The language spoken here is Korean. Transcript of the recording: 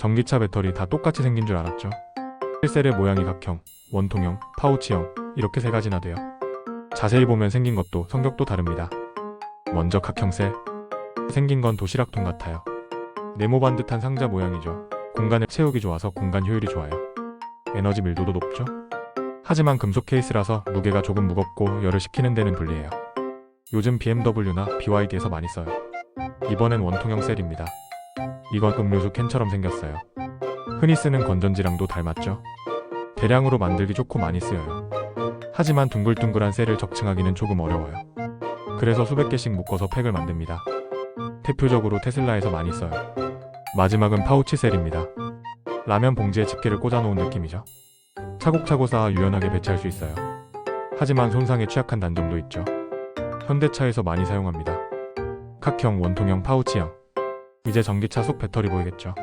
전기차 배터리 다 똑같이 생긴 줄 알았죠. 셀의 모양이 각형, 원통형, 파우치형 이렇게 세 가지나 돼요. 자세히 보면 생긴 것도 성격도 다릅니다. 먼저 각형 셀. 생긴 건 도시락통 같아요. 네모 반 듯한 상자 모양이죠. 공간을 채우기 좋아서 공간 효율이 좋아요. 에너지 밀도도 높죠. 하지만 금속 케이스라서 무게가 조금 무겁고 열을 식히는 데는 불리해요. 요즘 BMW나 BYD에서 많이 써요. 이번엔 원통형 셀입니다. 이건 음료수 캔처럼 생겼어요. 흔히 쓰는 건전지랑도 닮았죠? 대량으로 만들기 좋고 많이 쓰여요. 하지만 둥글둥글한 셀을 적층하기는 조금 어려워요. 그래서 수백 개씩 묶어서 팩을 만듭니다. 대표적으로 테슬라에서 많이 써요. 마지막은 파우치 셀입니다. 라면 봉지에 집게를 꽂아놓은 느낌이죠. 차곡차곡 쌓아 유연하게 배치할 수 있어요. 하지만 손상에 취약한 단점도 있죠. 현대차에서 많이 사용합니다. 각형, 원통형, 파우치형. 이제 전기차 속 배터리 보이겠죠.